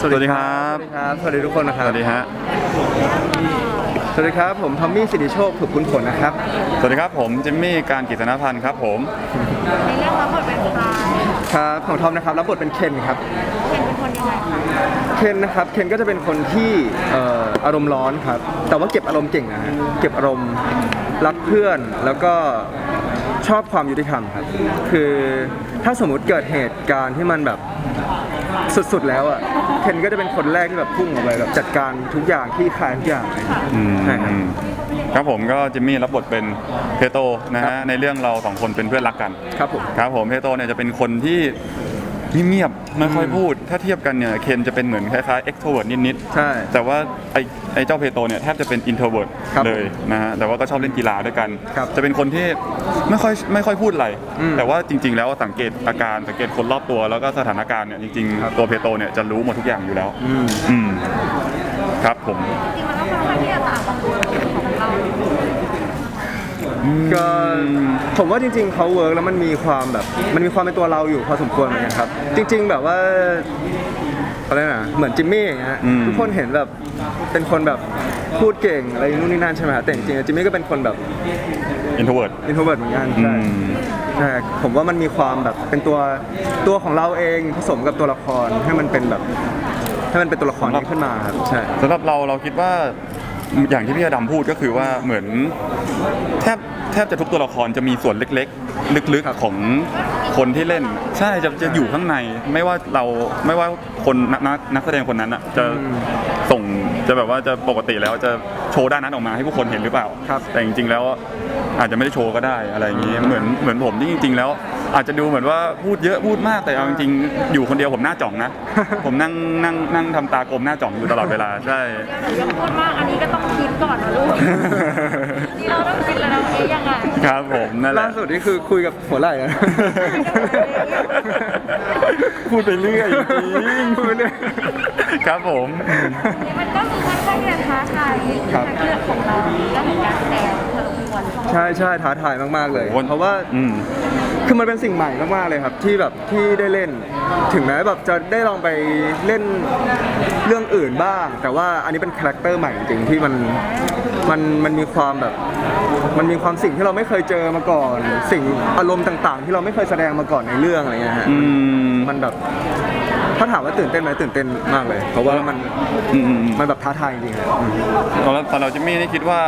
สวัสดีครับ สวัสดีครับ สวัสดีทุกคนนะคสรับวัสดีฮะ สวัสดีครับ ผมทอมมี่สิริโชค ถูกคุณผลนะครับ สวัสดีครับ ผมจิมมี่ การกิตนพันธ์ครับผม ในเรื่องรับบทเป็นใครครับของทอมนะครับ รับบทเป็นเคนครับเป็นเป็นคนยังไงคะเคนนะครับ เคนก็จะเป็นคนที่เอ่ออารมณ์ร้อนครับ แต่ว่าเก็บอารมณ์เก่งนะฮะเก็บอารมณ์ รักเพื่อน แล้วก็ชอบความยุติธรรมครับ คือถ้าสมมุติเกิดเหตุการณ์ที่มันแบบสุดๆแล้วอะ เคนก็จะเป็นคนแรกที่แบบพุ่งออกไปแบบจัดการทุกอย่างที่คลายทุกอย่างเลยอืมใช่ครับ ครับผมก็จิมมี่รับบทเป็นเพโตนะครัฮะบ ในเรื่องเราสองคนเป็นเพื่อนรักกัน ครับผม ครับผมเพโตเนี่ยจะเป็นคนที่ เงียบๆไม่ค่อยพูด ถ้าเทียบกันเนี่ยเคนจะเป็นเหมือนคล้ายๆ extrovert นิดๆใช่แต่ว่าไอ้ไอ้เจ้าเพโตเนี่ยแทบจะเป็น introvert ครับเลยนะฮะแต่ว่าก็ชอบเล่นกีฬาด้วยกัน ครับจะเป็นคนที่ไม่ค่อยไม่ค่อยพูดอะไรอืมแต่ว่าจริง ๆ แล้วสังเกตอาการสังเกตคนรอบตัวแล้วก็สถานการณ์เนี่ยจริง ครับ ๆ ตัวเพโตเนี่ยจะรู้หมดทุกอย่างอยู่แล้วอืม อืมครับผมจริงๆมันก็ค่อนข้างที่จะต่างกับตัวของเรา ก็ ผมว่าจริง ๆเขาเวิร์กแล้วมันมีความแบบ มันมีความเป็นตัวเราอยู่พอสมควรเหมือนกันครับ จริง ๆ แบบว่าอะไรนะเหมือนจิมมี่อย่างเงี้ยอืม ทุกคนเห็นแบบเป็นคนแบบพูดเก่งอะไรนู่นนี่นั่นใช่ไหมฮะแต่จริงๆจิมมี่ก็เป็นคนแบบ introvert อินโทรเวิร์ดเหมือนกันอืใช่มใช่ผมว่ามันมีความแบบเป็นตัวตัวของเราเองผสมกับตัวละครให้มันเป็นแบบให้มันเป็นตัวละครนี้ขึ้นมาครับใช่ สำหรับเราเราคิดว่าอย่างที่พี่อดำพูดก็คือว่าเหมือนแทบแทบจะทุกตัวละครจะมีส่วนเล็กๆ ลึกครับๆของคนที่เล่น ใช่จะจะอยู่ข้างในไม่ว่าเราไม่ว่าคนนักนักนักแสดงคนนั้นอะจะส่ง จะแบบว่าจะปกติแล้วจะโชว์ด้านนั้นออกมาให้ผู้คนเห็นหรือเปล่าครับแต่จริงๆแล้วอาจจะไม่ได้โชว์ก็ได้อะไรอย่างนี้เหมือนเหมือนผมที่จริง ๆ แล้ว อาจจะดูเหมือนว่าพูดเยอะพูดมากแต่เอาจริงๆอยู่คนเดียวผมหน้าจ่องนะ ผมนั่งนั่งนั่งทำตากลมหน้าจ่องอยู่ตลอดเวลาใช่เดี๋ยวหนูยังพูดมากอันนี้ก็ต้องคิดก่อนนะลูกนี่เราต้องคิดแล้วนะเอ๊ะยังไงครับผมนั่นแหล่าละสุดนี่คือคุยกับหัวไหล่นะ พูดไปเรื่อยจริงพูดไปเรื่อยครับผม มันก็คือค่อนข้างที่จะท้าทายครับ ทางเลือกของเราเรื่องของการแสดงพอสมควรใช่ใช่ท้าทายมากๆเลย โอ้โหเพราะว่าอืม คือมันเป็นสิ่งใหม่มากๆเลยครับที่แบบที่ได้เล่น ถึงแม้แบบจะได้ลองไปเล่นเรื่องอื่นบ้าง แต่ว่าอันนี้เป็นคาแรคเตอร์ใหม่จริงๆที่มันมันมันมีความแบบ มันมีความสิ่งที่เราไม่เคยเจอมาก่อน สิ่งอารมณ์ต่างๆ ที่เราไม่เคยแสดงมาก่อนในเรื่องอะไรเงี้ยฮะอืม มันแบบ ถ้าถามว่าตื่นเต้นไหมตื่นเต้นมากเลย เพราะว่ามันอืมอืมอืม มันแบบท้าทายจริงๆครับอืม ตอนเราตอนเราจิมมี่นี่คิดว่า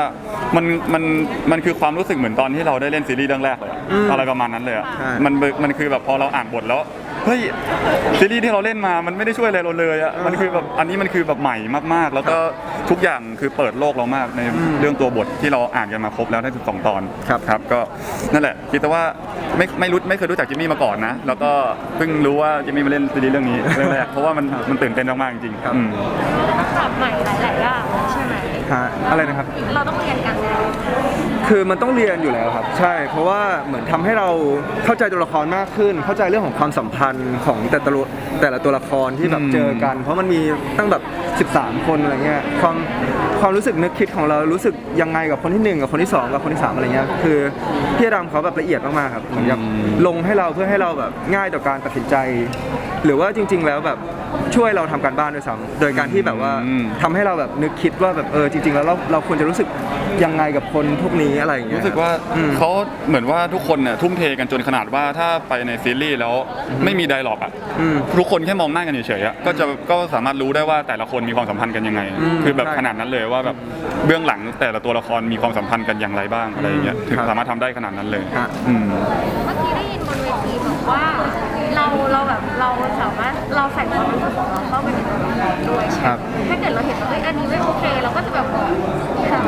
มันมันมันคือความรู้สึกเหมือนตอนที่เราได้เล่นซีรีส์เรื่องแรกเลยอะอืมอะไรประมาณนั้นเลยอะใช่ มันมันคือแบบพอเราอ่านบทแล้วเฮ้ยซีรีส์ที่เราเล่นมามันไม่ได้ช่วยอะไรเราเลยอะมันคือแบบอันนี้มันคือแบบใหม่มากๆ แล้วก็ ทุกอย่างคือเปิดโลกเรามากในเรื่องตัวบทที่เราอ่านกันมาครบแล้วทั้ง12ตอนครับครับก็นั่นแหละคิดแต่ว่าไม่ไม่รู้ไม่เคยรู้จักจิมมี่มาก่อนนะ แล้วก็เพิ่งรู้ว่าจิมมี่มาเล่นซีรีส์เรื่องนี้เรื่องแรกเพราะว่ามันมันตื่นเต้นมากๆจริงๆครับอืมต้องปรับใหม่หลายๆอย่างใช่ไหมฮะอะไรนะครับ เราต้องเรียนการแสดง คือมันต้องเรียนอยู่แล้วครับ ใช่ เพราะว่าเหมือนทำให้เราเข้าใจตัวละครมากขึ้น เข้าใจเรื่องของความสัมพันธ์ของแต่ละตัวแต่ละตัวละครที่แบบอืมเจอกัน เพราะมันมีตั้งแบบ 13 คนอะไรเงี้ยความความรู้สึกนึกคิดของเรารู้สึกยังไงกับคนที่หนึ่งกับคนที่สองกับคนที่สามอะไรเงี้ยคือพี่อดำเขาแบบละเอียดมากๆครับเหมือนกับลงให้เราเพื่อให้เราแบบง่ายต่อการตัดสินใจ หรือว่าจริง ๆ แล้วแบบ ช่วยเราทำการบ้านด้วยซ้ำโดยการที่แบบว่าอืม ทำให้เราแบบนึกคิดว่าแบบเออจริง ๆ แล้วเราเราควรจะรู้สึกยังไงกับคนพวกนี้อะไรอย่างเงี้ย รู้สึกว่าอืมเขาเหมือนว่าทุกคนเนี่ยทุ่มเทกันจนขนาดว่าถ้าไปในซีรีส์แล้วไม่มีไดร็อกอะอืมทุกคนแค่มองหน้ากันเฉยๆอะก็จะก็สามารถรู้ได้ว่าแต่ละคนมีความสัมพันธ์กันยังไง อืมคือแบบใช่ขนาดนั้นเลยว่าแบบเบื้องหลังแต่ละตัวละครมีความสัมพันธ์กันอย่างไรบ้างอะไรอย่างเงี้ยอืมถึงครับสามารถทำได้ขนาดนั้นเลยฮะ อืม เมื่อกี้ได้ยินบนเวทีบอกว่า เราเราแบบเราสามารถเราใส่ความรู้สึกของเราเข้าไปในตัวละครด้วยใช่ไหมครับ ถ้าเกิดเราเห็นว่าเอ้ยอันนี้ไม่โอเค เราก็จะแบบบอกค่ะ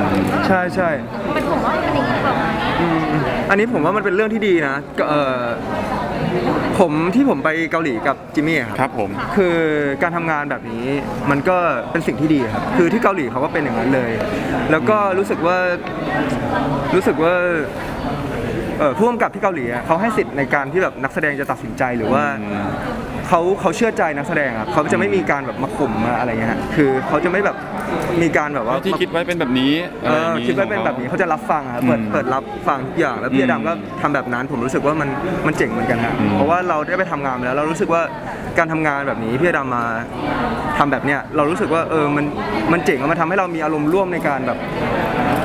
ใช่ใช่เป็นผมว่าเป็นอย่างนี้แบบไหมอืมอืมอันนี้ผมว่ามันเป็นเรื่องที่ดีนะก็เออผมที่ผมไปเกาหลีกับจิมมี่อะครับครับผม คือการทำงานแบบนี้มันก็เป็นสิ่งที่ดีครับ คือที่เกาหลีเขาก็เป็นอย่างนั้นเลย แล้วก็รู้สึกว่ารู้สึกว่า เออผู้กำกับที่เกาหลีอะเขาให้สิทธิ์ในการที่แบบนักแสดงจะตัดสินใจหรือว่าอืมเขาเขาเชื่อใจนักแสดงอะเขาจะไม่มีการแบบมาข่มมาอะไรเงี้ยฮะคือเขาจะไม่แบบมีการแบบว่า ที่คิดไว้เป็นแบบนี้เออคิดว่าเป็นแบบนี้เขาจะรับฟังอะครับเปิดอืมเปิดรับฟังทุกอย่างแล้วพี่อืมอดำก็ทำแบบนั้นผมรู้สึกว่ามันมันเจ๋งเหมือนกันฮะอืมเพราะว่าเราได้ไปทำงานมาแล้ว เรารู้สึกว่าการทำงานแบบนี้พี่อดำมาทำแบบเนี้ยเรารู้สึกว่าเออมันมันเจ๋งอะมันทำให้เรามีอารมณ์ร่วมในการแบบ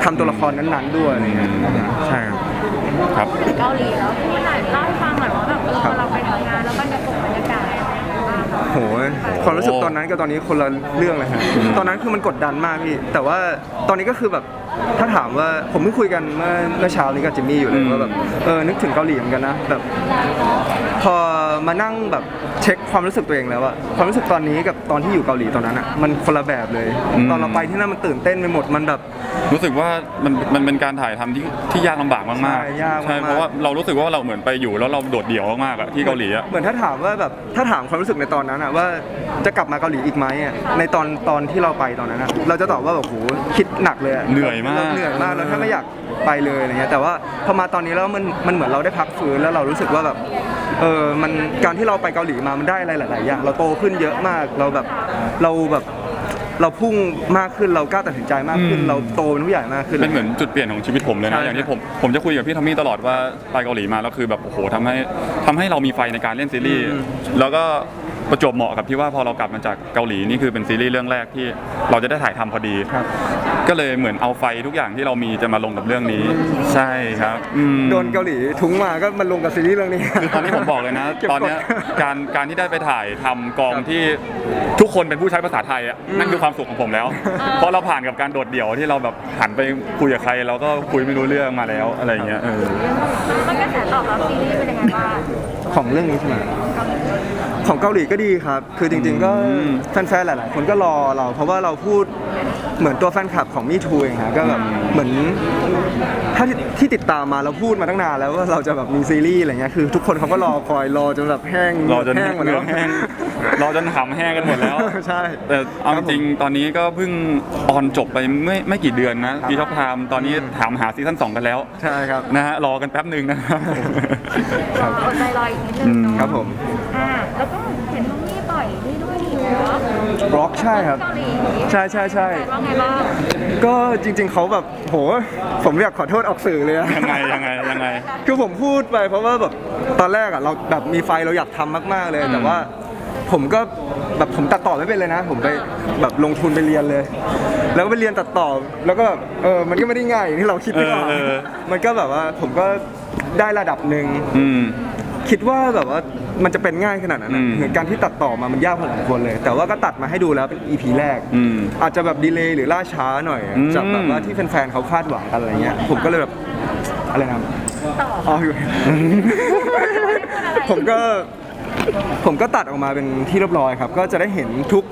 ทำตัวละครนั้นๆด้วยอะไรเงี้ยใช่ครับ ครับเกาหลีแล้วพูดหน่อยเล่าให้ฟังหน่อยว่าแบบเออครับเราไปทำงานแล้วบรรยากาศบรรยากาศอะไรอย่างเงี้ยบ้างโหยความรู้สึกตอนนั้นกับตอนนี้คนละเรื่องเลยฮะตอนนั้นคือมันกดดันมากพี่แต่ว่าตอนนี้ก็คือแบบ ถ้าถามว่าผมเพิ่งคุยกันเมื่อเมื่อเช้านี้กับจิมมี่อยู่เลยว่าแบบเออนึกถึงเกาหลีเหมือนกันนะแบบพอมานั่งแบบเช็คความรู้สึกตัวเองแล้วอะความรู้สึกตอนนี้กับตอนที่อยู่เกาหลีตอนนั้นอะมันคนละแบบเลย อืม ตอนเราไปที่นั่นมันตื่นเต้นไปหมดมันแบบ รู้สึกว่ามันมันเป็นการถ่ายทำที่ที่ยากลำบากมากใช่ๆยากมากๆใช่เพราะว่าเรารู้สึกว่าเราเหมือนไปอยู่แล้วเราโดดเดี่ยวมากๆอะที่เกาหลีอะ เหมือนถ้าถามว่าแบบถ้าถามความรู้สึกในตอนนั้นอะว่าจะกลับมาเกาหลีอีกไหมอะในตอนตอนที่เราไปตอนนั้นอะเราจะตอบว่าแบบโหคิดหนักเลยะเหนื่อยมากรเหนื่อยมากแล้วถ้าไม่อยากไปเลยอะไรเงี้ยแต่ว่าพอมาตอนนี้แล้วมันมันเหมือนเราได้พักฟื้นแล้วเรารู้สึกว่าแบบเออมันการที่เราไปเกาหลีมามันได้อะไรหลาย ๆ อย่าง เราโตขึ้นเยอะมากเราแบบเราแบบเราพุ่งมากขึ้นเรากล้าตัดสินใจมากขึ้น อืม เราโตเป็นผู้ใหญ่มากขึ้น เป็นเหมือนจุดเปลี่ยนของชีวิตผมเลยใช่นะ อย่างที่ผมผมจะคุยกับพี่ทอมมี่ตลอดว่าไปเกาหลีมาแล้วคือแบบโอ้โหทำให้ทำให้เรามีไฟในการเล่นซีรีส์อืมแล้วก็ ประจวบเหมาะกับที่ว่าพอเรากลับมาจากเกาหลีนี่คือเป็นซีรีส์เรื่องแรกที่เราจะได้ถ่ายทำพอดีครับ ก็เลยเหมือนเอาไฟทุกอย่างที่เรามีจะมาลงกับเรื่องนี้ ใช่ครับอืมโดนเกาหลีทุ้งมาก็มาลงกับซีรีส์เรื่องนี้คือตอนนี้ผมบอกเลยนะเก็บกดตอนเนี้ยการการที่ได้ไปถ่ายทำกองที่ทุกคนเป็นผู้ใช้ภาษาไทยอะนั่นคือความสุขของผมแล้ว เพราะเราผ่านกับการโดดเดี่ยวที่เราแบบหันไปคุยกับใครเราก็คุยไม่รู้เรื่องมาแล้วอะไรอย่างเงี้ยเออแล้วกระแสตอบรับซีรีส์เป็นยังไงบ้างของเรื่องนี้ใช่ไหม ของเกาหลีก็ดีครับ คือจริง ๆ ก็อืมแฟนๆหลายๆคนก็รอเราเพราะว่าเราพูดเหมือนตัวแฟนคลับของมีทูเองครับก็แบบเหมือนถ้าที่ที่ติดตามมาเราพูดมาตั้งนานแล้วว่าเราจะแบบมีซีรีส์อะไรเงี้ยคือ ทุกคนเขาก็รอคอยรอจนแบบแห้งรอจนแห้งหมดเหแล้ลืวองแห้งรอจนหำแห้งกันหมดแล้วใช่แต่เอาจริงๆตอนนี้ก็เพิ่งออนจบไปไม่ไม่กี่เดือนนะครับพีท็อปไทม์ตอนนี้ถามหาซีซั่น2กันแล้วใช่ครับนะฮะรอกันแป๊บหนึ่งนะครับรออดใจรออีกนิดนึงเนาะครับผม อ่าแล้วก็เห็นน้องนี่ปล่อยนี่ด้วยนี่เหรอ บล็อกใช่ครับเกาหลีใช่ใช่ใช่ว่าไงบ้างก็จริง ๆเขาแบบโหผมอยากขอโทษออกสื่อเลยอะ ยังไงยังไงยังไง คือผมพูดไปเพราะว่าแบบตอนแรกอะเราแบบมีไฟเราอยากทำมาก ๆเลยแต่ว่าผมก็แบบผมตัดต่อไม่เป็นเลยนะ ผมไปแบบลงทุนไปเรียนเลย แล้วก็ไปเรียนตัดต่อแล้วก็แบบเออมันก็ไม่ได้ง่ายอย่างที่เราคิดไม่ออกเออเออ มันก็แบบว่าผมก็ได้ระดับหนึ่งอืม คิดว่าแบบว่า มันจะเป็นง่ายขนาดนั้นอะอืมเหมือนการที่ตัดต่อมามันยากพอสมควรเลย แต่ว่าก็ตัดมาให้ดูแล้วเป็น EP แรก อืมอาจจะแบบดีเลย์หรือล่าช้าหน่อยอืม จากแบบว่าที่แฟนๆเขาคาดหวังกันอะไรเงี้ยผมก็เลยแบบอะไรนะต่ออ๋ออยู่ ผมก็ผมก็ตัดออกมาเป็นที่เรียบร้อยครับ ก็จะได้เห็นทุก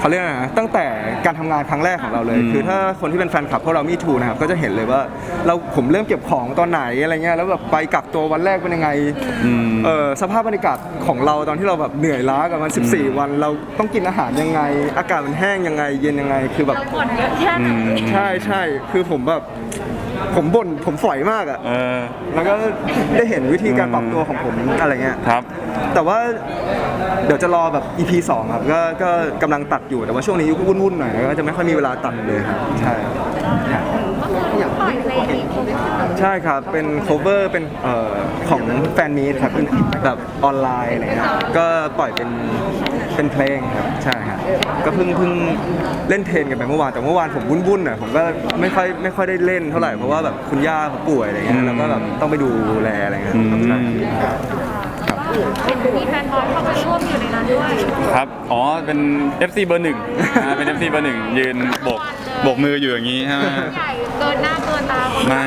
เขาเรียกอะไรนะตั้งแต่การทำงานครั้งแรกของเราเลย อืม คือถ้าคนที่เป็นแฟนคลับพวกเรามีทูนะครับก็จะเห็นเลยว่าเราผมเริ่มเก็บของตอนไหนอะไรเงี้ยแล้วแบบไปกักตัววันแรกเป็นยังไง อืม เออสภาพบรรยากาศของเราตอนที่เราแบบเหนื่อยล้ากับมัน 14 วัน เราต้องกินอาหารยังไง อากาศมันแห้งยังไง เย็นยังไงคือแบบ เราบ่นเยอะแค่ไหนอืม ใช่ใช่คือผมแบบ ผมบ่นผมฝอยมากอะเออ แล้วก็ได้เห็นวิธีการปรับตัวของผมอะไรเงี้ย ครับ แต่ว่าเดี๋ยวจะรอแบบ EP 2 ครับ ก็ก็กำลังตัดอยู่แต่ว่าช่วงนี้วุ่นๆหน่อยก็จะไม่ค่อยมีเวลาตัดเลยครับใช่ครับก็คือปล่อยเพลงอีกคนนึงใช่ครับ เป็น cover เป็นเอ่อของแฟนมีตครับเป็นแบบออนไลน์อะไรเงี้ยก็ปล่อยเป็นเป็นเพลงครับใช่ครับก็เพิ่งเพิ่งเล่นเทรนกันไปเมื่อวานแต่เมื่อวานผมวุ่นๆอะผมก็ไม่ค่อยไม่ค่อยได้เล่นเท่าไหร่เพราะว่าแบบคุณย่าเขาป่วยอะไรเงี้ยแล้วก็แบบต้องไปดูแลอะไรเงี้ยครับใช่เป็น มีแฟนบอลเข้าไปร่วมอยู่ในนั้นด้วยครับ อ๋อ เป็น FC เบอร์หนึ่งอ่าเป็น FC เบอร์หนึ่งยืนโบกโบกมืออยู่อย่างนี้ใช่ไหม ใหญ่เกินหน้าเกินตาคนไม่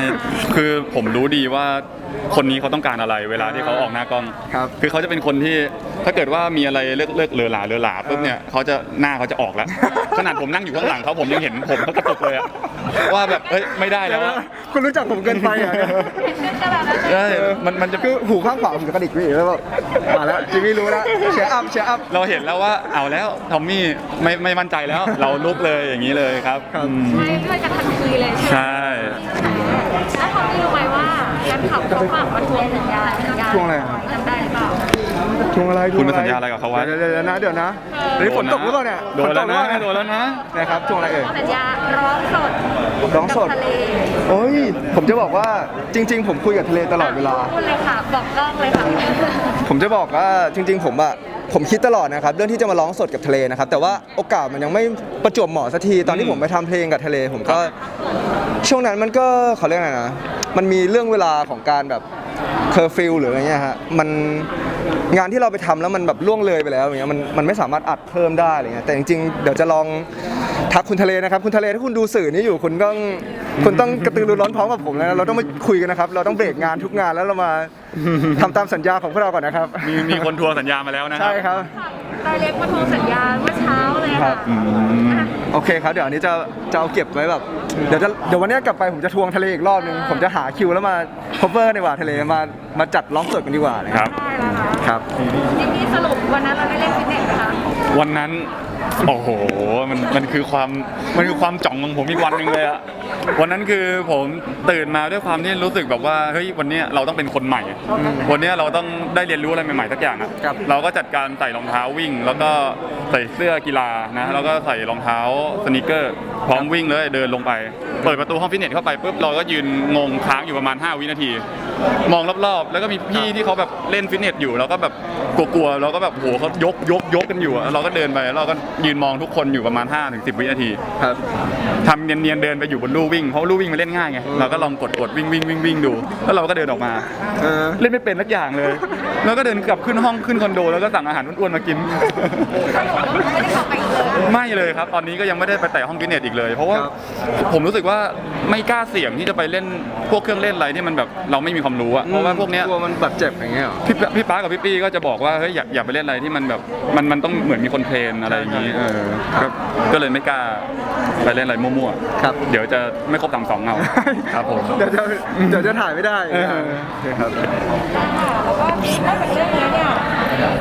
คือผมรู้ดีว่าคนนี้เขาต้องการอะไรเวลาที่เขาออกหน้ากล้องครับคือเขาจะเป็นคนที่ถ้าเกิดว่ามีอะไรเลิกเลิกเลอหลาเลอหลาปุ๊บเนี่ยเขาจะหน้าเขาจะออกแล้ว ขนาดผมนั่งอยู่ข้างหลังเขาผมยังเห็นผมเขากระตุกเลยอะ ว่าแบบเอ้ยไม่ได้แล้วอะคุณรู้จักผมเกินไปอะเห็นกันขนาดนั้นเลยใช่มันมันจะคือหูข้างขวาผมจะกระดิกไปอีกแล้วแบบมาแล้วจิมมี่รู้แล้วเชียร์อัพเชียร์อัพ เราเห็นแล้วว่าเอาแล้วทอมมี่ไม่ไม่มั่นใจแล้ว เราลุกเลยอย่างนี้เลยครับครับ อืมใช่ด้วยกันทันทีเลยใช่ไหมใช่ แล้วเขารู้ไหมว่าแฟนคลับเขาฝากมาทวงสัญญาสัญญาทวงอะไรครับ จำได้หรือเปล่า ทวงอะไรทวงคุณไปสัญญาอะไรกับเขาไว้ เดี๋ยวเดี๋ยวเดี๋ยวนะเดี๋ยวนะเดี๋ยวฝนตกหรือเปล่าเนี่ยโดนแล้วนะฝตกหรือเปาเยโดนแล้วนะ นะครับทวงอะไรเอ่ย สัญญาร้องสดร้องสด กับทะเลโอ้ยผมจะบอกว่าจริง ๆ ผมคุยกับทะเลตลอดเวลา พูดเลยค่ะ บอกกล้องเลยค่ะ ผมจะบอกว่าจริง ๆ ผมอะผมคิดตลอดนะครับเรื่องที่จะมาร้องสดกับทะเลนะครับแต่ว่าโอกาสมันยังไม่ประจวบเหมาะสักทีตอนที่ผมไปทำเพลงกับทะเล ผมก็ช่วงนั้นมันก็เขาเรียกอะไรนะมันมีเรื่องเวลาของการแบบเคอร์ฟิลหรืออะไรเงี้ยฮะมัน งานที่เราไปทำแล้วมันแบบล่วงเลยไปแล้วอย่างเงี้ยมันมันไม่สามารถอัดเพิ่มได้อะไรเงี้ยแต่จริงๆเดี๋ยวจะลองทักคุณทะเลนะครับ คุณทะเลถ้าคุณดูสื่อนี้อยู่คุณต้องคุณต้องกระตือรือร้นพร้อมกับผมแล้วนะเราต้องมาคุยกันนะครับ เราต้องเบรกงานทุกงานแล้วเรามาทำตามสัญญาของพวกเราก่อนนะครับ มีมีคนทวงสัญญามาแล้วนะครัใช่ครับไดเล็กมาทวงสัญญาเมื่อเช้าเลยครัค่ะบอืมโอเคครับเดี๋ยวอันนี้จะจะเอาเก็บไว้แบบเดี๋ยวจะเดี๋ยววันนี้กลับไปผมจะทวงทะเลอีกรอบนึงผมจะหาคิวแล้วมา cover ดีกว่าทะเลมามาจัดร้องสดกันดีกว่านะคครัรับบได้แล้ว ค่ะครับจริงๆสรุปวันนั้นเราได้เล่นฟิตเนสไหมคะวันนั้น โอ้โห มันมันคือความมันคือความจ่องของผมอีกวันหนึ่งเลยอะ วันนั้นคือผมตื่นมาด้วยความที่รู้สึกแบบว่าเฮ้ยวันเนี้ยเราต้องเป็นคนใหม่ วันเนี้ยเราต้องได้เรียนรู้อะไรใหม่ๆสักอย่างอะครับเราก็จัดการใส่รองเท้าวิ่ง แล้วก็ใส่เสื้อกีฬานะแล้วก็ใส่รองเท้าสนิเกอร์พร้อมวิ่งเลยเดินลงไป เปิดประตูห้องฟิตเนสเข้าไปปุ๊บเราก็ยืนงงค้างอยู่ประมาณ 5 วินาที มองรอบๆ แล้วก็มีพี่ที่เขาแบบเล่นฟิตเนสอยู่เราก็แบบกลัวๆเราก็แบบโหเขายกยกยกกันอยู่อะเราก็เดินไปแล้วเราก็ยืนมองทุกคนอยู่ประมาณ5-10 วินาทีครับทำเนียนๆเดินไปอยู่บนลู่วิ่งเพราะลู่วิ่งมันเล่นง่ายไงเราก็ลองกดกดวิ่งวิ่งวิ่งวิ่งดู แล้วเราก็เดินออกมาเออเล่นไม่เป็นสักอย่างเลย แล้วก็เดินกลับขึ้นห้องขึ้นคอนโด แล้วก็สั่งอาหารอ้วนๆมากิน ไม่ได้เข้าไปอีกเลยไม่เลยครับ ตอนนี้ก็ยังไม่ได้ไปแตะห้องฟิตเนสอีกเลย เพราะว่าครับผมรู้สึกว่าไม่กล้าเสี่ยงที่จะไปเล่นพวกเครื่องเล่นอะไรที่มันแบบเราไม่มีความรู้อะเพราะว่าพวกเนี้ย กลัวมันแบบเจ็บอย่างเงี้ยเหรอ พี่ปพี่ป้ากับพี่ปี้ก็จะบอกว่าเฮ้ยอย่าอย่าไปเล่นอะไรที่มันแบบมันมันต้องเหมือนมีคนเทรนอะไรอย่างนี้ใช่เอใช่อก็ก็เลยไม่กล้าไปเล่นอะไรมั่วๆครับ เดี๋ยวจะไม่ครบสามสองเอาครับผม เดี๋ยวจะเดี๋ยวจะถ่ายไม่ได้เออโอเคครับ แล้วก็นอกจากเรื่องนี้เนี่ย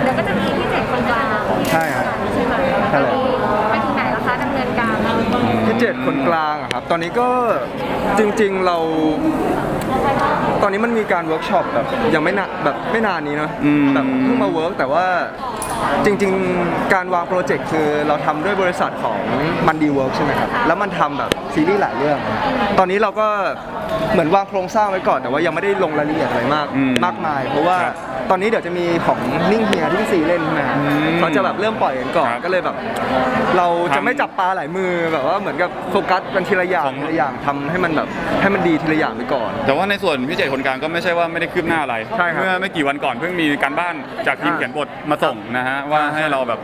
เดี๋ยวก็จะมีพี่เจ็ดคนกลางใช่ครับใช่ไหมใช่แล้วไปถึงไหนแล้วคะดำเนินการที่เจ็ดคนกลางอะครับ ตอนนี้ก็จริงๆเรา ตอนนี้มันมีการเวิร์กช็อปแบบยังไม่นานแบบไม่นานนี้เนาะอืม แบบเพิ่งมาเวิร์กแต่ว่าจริงๆ การวางโปรเจกต์คือเราทำด้วยบริษัทของมันดีเวิร์กใช่ไหมครับ แล้วมันทำแบบซีรีส์หลายเรื่อง ตอนนี้เราก็เหมือนวางโครงสร้างไว้ก่อน แต่ว่ายังไม่ได้ลงรายละเอียดอะไรมาก อืมมากมาย เพราะว่าครับ ตอนนี้เดี๋ยวจะมีของนิ่งเฮียที่พี่ซีเล่นใช่ไหมฮะอืมเขาจะแบบเริ่มปล่อยกันก่อนครับก็เลยแบบ เราจะทำไม่จับปลาหลายมือแบบว่าเหมือนกับโฟกัสกันทีละอย่างของ ทีละอย่างทำให้มันแบบให้มันดีทีละอย่างไปก่อน แต่ว่าในส่วนพิเศษคนกลางก็ไม่ใช่ว่าไม่ได้คืบหน้าอะไร ใช่ครับเมื่อไม่กี่วันก่อนเพิ่งมีการบ้านจากทีมอ่าเขียนบทมาส่งนะฮะว่าให้เราแบบ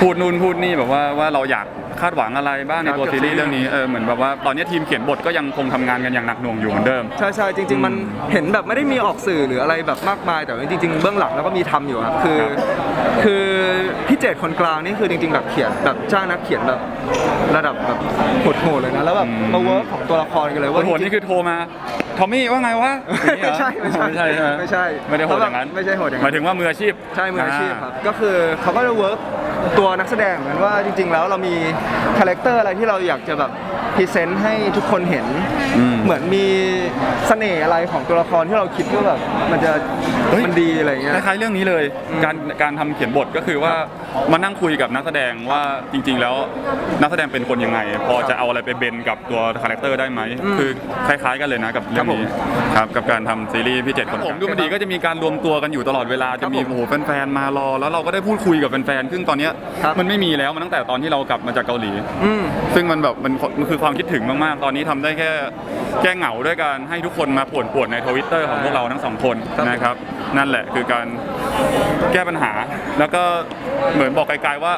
พูดนู่นพูดนี่แบบว่าว่าเราอยาก คาดหวังอะไรบ้างในตัวซีรีส์เรื่องนี้เออเหมือนแบบว่าตอนนี้ทีมเขียนบทก็ยังคงทำงานกันอย่างหนักหน่วงอยู่เหมือนเดิม ใช่ใช่จริง ๆ มันอืมเห็นแบบไม่ได้มีออกสื่อหรืออะไรแบบมากมาย แต่ว่าจริง ๆ เบื้องหลังแล้วก็มีทำอยู่ครับคือครับคือพี่เจตคนกลางนี่คือจริง ๆ แบบเขียนแบบจ้างนักเขียนแบบระดับแบบโหดๆเลยนะแล้วแบบมาเวิร์กของตัวละครกันเลยโหว่าดๆนี่คือโทรมาทอมมี่ว่าไงวะอย่างนี้เหรอไม่ใช่ไม่ใช่ไม่ใช่ใช่ไหมไม่ใช่ไม่ได้โหดอย่างนั้นไม่ใช่โหดอย่างนั้น หมายถึงว่ามืออาชีพใช่มืออาชีพครับ ก็คือเขาก็จะเวิร์ก ตัวนักแสดงเหมือนว่าจริง ๆ แล้วเรามีคาแรคเตอร์อะไรที่เราอยากจะแบบ พรีเซนต์ให้ทุกคนเห็น อืม เหมือนมีเสน่ห์อะไรของตัวละครที่เราคิดว่าแบบมันจะเฮ้ย มันดีอะไรเงี้ย คล้ายๆเรื่องนี้เลย อืม การการทำเขียนบทก็คือว่ามานั่งคุยกับนักแสดงว่าจริง ๆ แล้วนักแสดงเป็นคนยังไง พอจะเอาอะไรไปเบนกับตัวคาแรคเตอร์ได้ไหมอืมคือคล้าย ๆ กันเลยนะกับเรื่องนี้ครับกับการทำซีรีส์พี่เจ็ดคนผมดูมันดีก็จะมีการรวมตัวกันอยู่ตลอดเวลาจะมีครับผมโอ้โหแฟนๆมารอ แล้วเราก็ได้พูดคุยกับแฟนๆซึ่งตอนเนี้ยครับ มันไม่มีแล้วมันตั้งแต่ตอนที่เรากลับมาจากเกาหลี อืม ซึ่งมันแบบมันมันคือความคิดถึงมากๆ ตอนนี้ทำได้แค่แก้เหงาด้วยการให้ทุกคนมาป่วนป่วนๆในทวิตเตอร์ของพวกเราทั้งสองคนครับ นะครับ นั่นแหละคือการแก้ปัญหา แล้วก็เหมือนบอกไกลๆว่า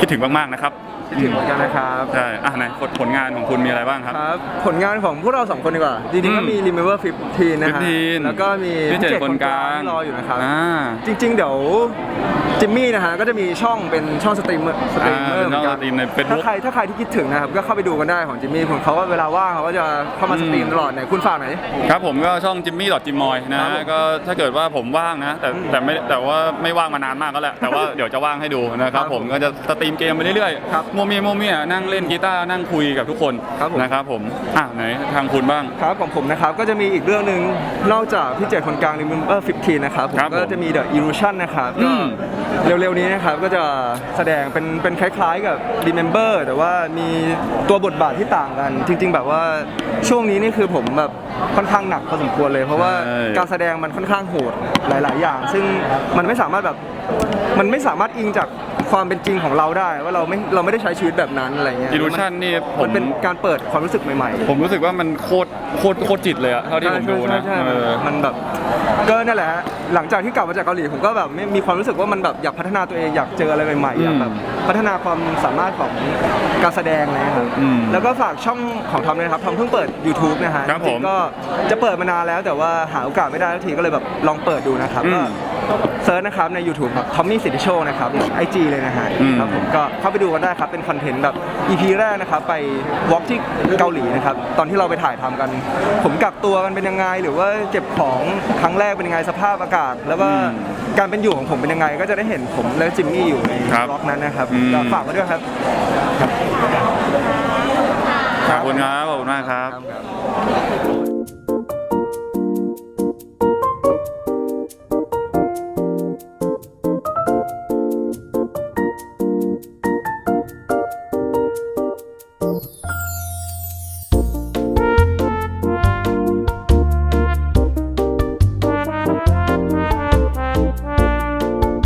คิดถึงมากๆนะครับ คิดถึงเหมือนกันนะครับใช่อะไหนผลผลงานของคุณมีอะไรบ้างครับ ครับ ผลงานของพวกเราสองคนดีกว่าจริงๆก็อืมมี Remember 15 นะฮะ15แล้วก็มีพี่เจ็ดคนกลางที่รออยู่นะครับอ่า จริง ๆ เดี๋ยวจิมมี่นะฮะก็จะมีช่องเป็นช่องสตรีมเมอร์สตรีมเมอร์อ่าเป็นช่องสตรีมใน Facebook ถ้าใครถ้าใครที่คิดถึงนะครับก็เข้าไปดูกันได้ของจิมมี่ผมเขาก็เวลาว่างเขาก็จะเข้ามาสตรีมตลอดไหนคุณฝากไหนอยครับผมก็ช่องจิมมี่ดอทจิมมอยนะครัฮะบผมก็ถ้าเกิดว่าผมว่างนะ แต่แต่ไม่แต่ว่าไม่ว่างมานานมากก็แหละแต่ว่าเดี๋ยวจะว่างให้ดูนะครับครับผมก็จะสตรีมเกมไปเรื่อยครับ ๆโมเมียโมเมียนั่งเล่นกีตาร์นั่งคุยกับทุกคนครับผม นะครับผมอะไหนทางคุณบ้าง ครับของผมนะครับก็จะมีอีกเรื่องหนึ่งนอกจากพี่เจตคนกลาง Remember 15 นะครับผมครับผมก็จะมี The Illusion นะครับอืก็มเร็วๆนี้นะครับก็จะแสดงเป็นเป็นคล้าย ๆกับ Remember แต่ว่ามีตัวบทบาทที่ต่างกัน จริง ๆ แบบว่าช่วงนี้นี่คือผมแบบค่อนข้างหนักพอสมควรเลย เพราะว่าใช่ การแสดงมันค่อนข้างโหดหลาย ๆ อย่าง ซึ่งมันไม่สามารถแบบมันไม่สามารถอิงจาก ความเป็นจริงของเราได้ ว่าเราไม่เราไม่ได้ใช้ชีวิตแบบนั้นอะไรเงี้ยอิลูชันนี่ผมันมเป็นการเปิดความรู้สึกใหม่ๆ ผมรู้สึกว่ามันโคตรโคตรโคตรจิตเลยอะเท่าที่ผมดูนะใช่ใช่เอใช่อมันแบบก็นั่นแหละฮะ หลังจากที่กลับมาจากเกาหลีผมก็แบบไม่มีความรู้สึกว่ามันแบบอยากพัฒนาตัวเองอยากเจออะไรใหม่ๆอยากแบบพัฒนาความสามารถของการแสดงอะไรนะครับอืมแล้วก็ฝากช่องของทอมด้วยนะครับทอมเพิ่งเปิด YouTube นะฮะครับผมจงๆก็จะเปิดมานานแล้วแต่ว่าหาโอกาสไม่ได้ทันทีก็เลยแบบลองเปิดดูนะครับอืก็มเซิร์ชนะครับใน YouTube ครับทอมมี่สิทธิโชคนะครับไอจีเลยนะฮะอืม ครับผมก็เข้าไปดูกันได้ครับเป็นคอนเทนต์แบบ EP แรกนะครับไปวอล์กที่เกาหลีนะครับตอนที่เราไปถ่ายทำกัน ผมกักตัวกันเป็นยังไง หรือว่าเก็บของครั้งแรกเป็นยังไงสภาพอากาศแล้วก็อืมการเป็นอยู่ของผมเป็นยังไง ก็จะได้เห็นผมและจิมมี่อยู่ในครับวอล์กนั้นนะครับอืม ก็ฝากไว้ด้วยครับ ขอบคุณครับ ขอบคุณมากครับ Thank